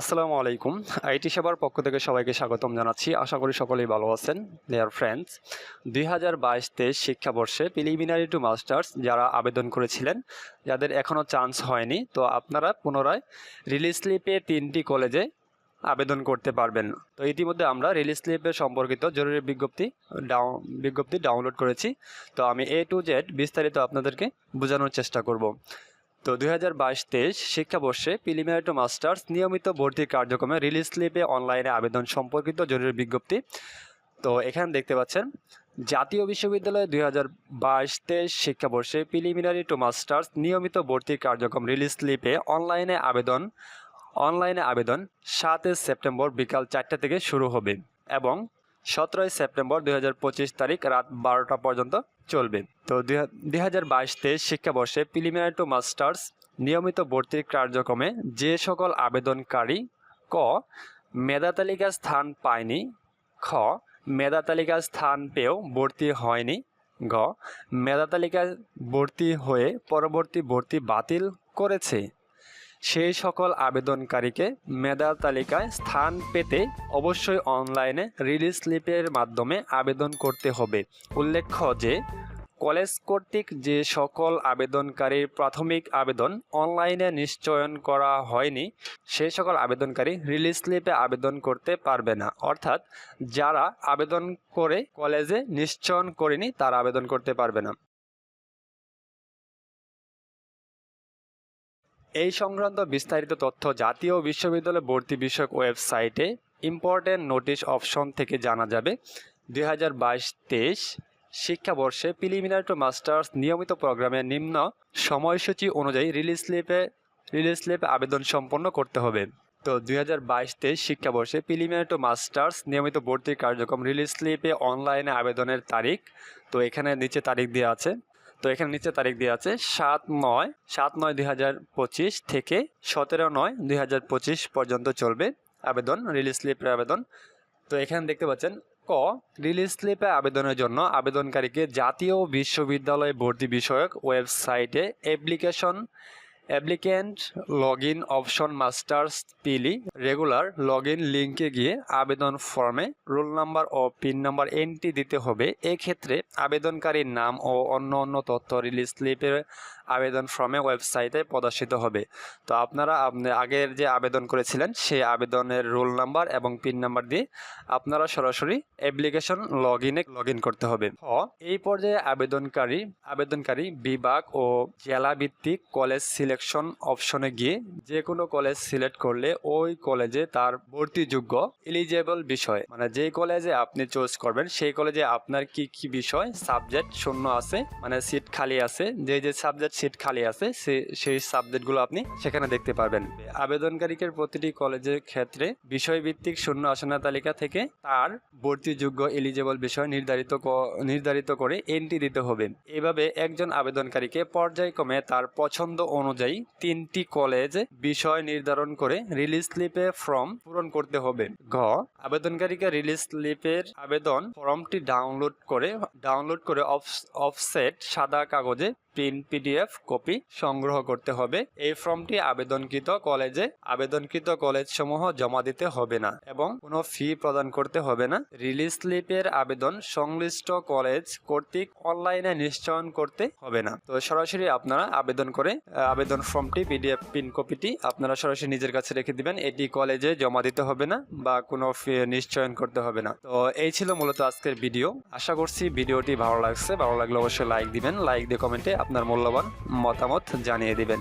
আসসালামু আলাইকুম। আইটি সেবার পক্ষ থেকে সবাইকে স্বাগতম জানাচ্ছি। আশা করি সকলেই ভালো আছেন দেয়ার ফ্রেন্ডস দুই হাজার বাইশ তেইশ শিক্ষাবর্ষে প্রিলিমিনারি টু মাস্টার্স যারা আবেদন করেছিলেন, যাদের এখনও চান্স হয়নি, তো আপনারা পুনরায় রিলিজ স্লিপে তিনটি কলেজে আবেদন করতে পারবেন। তো ইতিমধ্যে আমরা রিলিজ স্লিপের সম্পর্কিত জরুরি বিজ্ঞপ্তি ডাউন বিজ্ঞপ্তি ডাউনলোড করেছি। তো আমি এ টু জেড বিস্তারিত আপনাদেরকে বোঝানোর চেষ্টা করব। তো দুই হাজার বাইশ তেইশ শিক্ষাবর্ষে প্রিলিমিনারি টু মাস্টার্স নিয়মিত ভর্তি কার্যক্রমে রিলিজ স্লিপে অনলাইনে আবেদন সম্পর্কিত জরুরি বিজ্ঞপ্তি। তো এখানে দেখতে পাচ্ছেন, জাতীয় বিশ্ববিদ্যালয়ে দুই হাজার বাইশ তেইশ শিক্ষাবর্ষে প্রিলিমিনারি টু মাস্টার্স নিয়মিত ভর্তি কার্যক্রম রিলিজ স্লিপে অনলাইনে আবেদন অনলাইনে আবেদন সাতই সেপ্টেম্বর বিকাল চারটা থেকে শুরু হবে এবং সতেরোই সেপ্টেম্বর দুই হাজার পঁচিশ তারিখ রাত বারোটা পর্যন্ত চলবে। তো দুই হাজার বাইশ তেইশ শিক্ষাবর্ষে প্রিলিমিনারি টু মাস্টার্স নিয়মিত ভর্তির কার্যক্রমে যে সকল আবেদনকারী ক, মেধা তালিকা স্থান পায়নি, খ, মেধা তালিকায় স্থান পেয়েও ভর্তি হয়নি, গ, মেধা তালিকায় ভর্তি হয়ে পরবর্তী ভর্তি বাতিল করেছে। সেই সকল আবেদনকারীকে মেধা তালিকায় স্থান পেতে অবশ্যই অনলাইনে রিলিজ স্লিপের মাধ্যমে আবেদন করতে হবে। উল্লেখ্য যে, কলেজ কর্তৃক যে সকল আবেদনকারীর প্রাথমিক আবেদন অনলাইনে নিশ্চয়ন করা হয়নি সেই সকল আবেদনকারী রিলিজ স্লিপে আবেদন করতে পারবে না। অর্থাৎ যারা আবেদন করে কলেজে নিশ্চয়ন করেনি, তারা আবেদন করতে পারবে না। এই সংক্রান্ত বিস্তারিত তথ্য জাতীয় বিশ্ববিদ্যালয় ভর্তি বিষয়ক ওয়েবসাইটে ইম্পর্টেন্ট নোটিশ অপশন থেকে জানা যাবে। দুই হাজার বাইশ তেইশ শিক্ষাবর্ষে প্রিলিমিনারি টু মাস্টার্স নিয়মিত প্রোগ্রামের নিম্ন সময়সূচি অনুযায়ী রিলিজ স্লিপে রিলিজ স্লিপে আবেদন সম্পন্ন করতে হবে। তো দুই হাজার বাইশ তেইশ শিক্ষাবর্ষে প্রিলিমিনারি টু মাস্টার্স নিয়মিত ভর্তি কার্যক্রম রিলিজ স্লিপে অনলাইনে আবেদনের তারিখ, তো এখানে নিচে তারিখ দেওয়া আছে। তো এখানে নিচে তারিখ দেওয়া আছে সাত নয় সাত নয় দুই থেকে সতেরো নয় দুই পর্যন্ত চলবে আবেদন রিলিজ স্লিপের আবেদন। তো এখানে দেখতে পাচ্ছেন, ক রিলিজ স্লিপে আবেদনের জন্য আবেদনকারীকে জাতীয় বিশ্ববিদ্যালয় ভর্তি বিষয়ক ওয়েবসাইটে application applicant log in option masters পিলি, regular log in লিঙ্কে গিয়ে আবেদন ফর্মে রোল নাম্বার ও পিন নাম্বার এন্ট্রি দিতে হবে। এক্ষেত্রে আবেদনকারীর নাম ও অন্য অন্য তথ্য রিলিজ স্লিপের আবেদন ফর্মে ওয়েবসাইটে প্রদর্শিত হবে। তো আপনারা আপনি আগের যে আবেদন করেছিলেন, সেই আবেদনের রোল নাম্বার এবং পিন নাম্বার দিয়ে আপনারা সরাসরি অ্যাপ্লিকেশন লগ ইনে লগ ইন করতে হবে। এই পর্যায়ে আবেদনকারী আবেদনকারী বিভাগ ও জেলা ভিত্তিক কলেজ সিলেকশন অপশনে গিয়ে যে কোনো কলেজ সিলেক্ট করলে ওই কলেজে তার ভর্তিযোগ্য এলিজেবল বিষয়। মানে যে কলেজে আপনি চুজ করবেন, সেই কলেজে আপনার কি কি বিষয় সাবজেক্ট শূন্য আছে মানে সিট খালি আছে, যে যে সাবজেক্ট সিট খালি আছে সেই সাবজেক্টগুলো আপনি সেখানে দেখতে পারবেন। আবেদনকারীকে প্রতিটি কলেজের ক্ষেত্রে বিষয়ভিত্তিক শূন্য আসনের তালিকা থেকে তার ভর্তিযোগ্য এলিজেবল বিষয় নির্ধারিত নির্ধারিত করে এন্ট্রি দিতে হবে। এভাবে একজন আবেদনকারীকে পর্যায়ক্রমে তার পছন্দ অনুযায়ী তিনটি কলেজ বিষয় নির্ধারণ করে রিলিজ স্লিপে ফর্ম পূরণ করতে হবে। ঘ, আবেদনকারীকে রিলিজ স্লিপের আবেদন ফর্মটি ডাউনলোড করে ডাউনলোড করে অফসেট সাদা কাগজে প্রিন্ট পিডিএফ কপি সংগ্রহ করতে হবে। এই ফর্মটি আবেদনকৃত কলেজে আবেদনকৃত কলেজ সমূহ জমা দিতে হবে না এবং কোনো ফি প্রদান করতে হবে না। রিলিজ স্লিপের আবেদন সংশ্লিষ্ট কলেজ কর্তৃক অনলাইনে নিশ্চয়ন করতে হবে না। তো সরাসরি আপনারা আবেদন করে আবেদন ফর্মটি, পিডিএফ, প্রিন্ট কপিটি আপনারা সরাসরি নিজের কাছে রেখে দিবেন। এটি কলেজে জমা দিতে হবে না বা কোনো ফি নিশ্চয়ন করতে হবে না। তো এই ছিল মূলত আজকের ভিডিও। আশা করছি ভিডিওটি ভালো লাগছে। ভালো লাগলে অবশ্যই লাইক দিবেন। লাইক দিয়ে কমেন্টে আপনার মূল্যবান মতামত জানিয়ে দিবেন।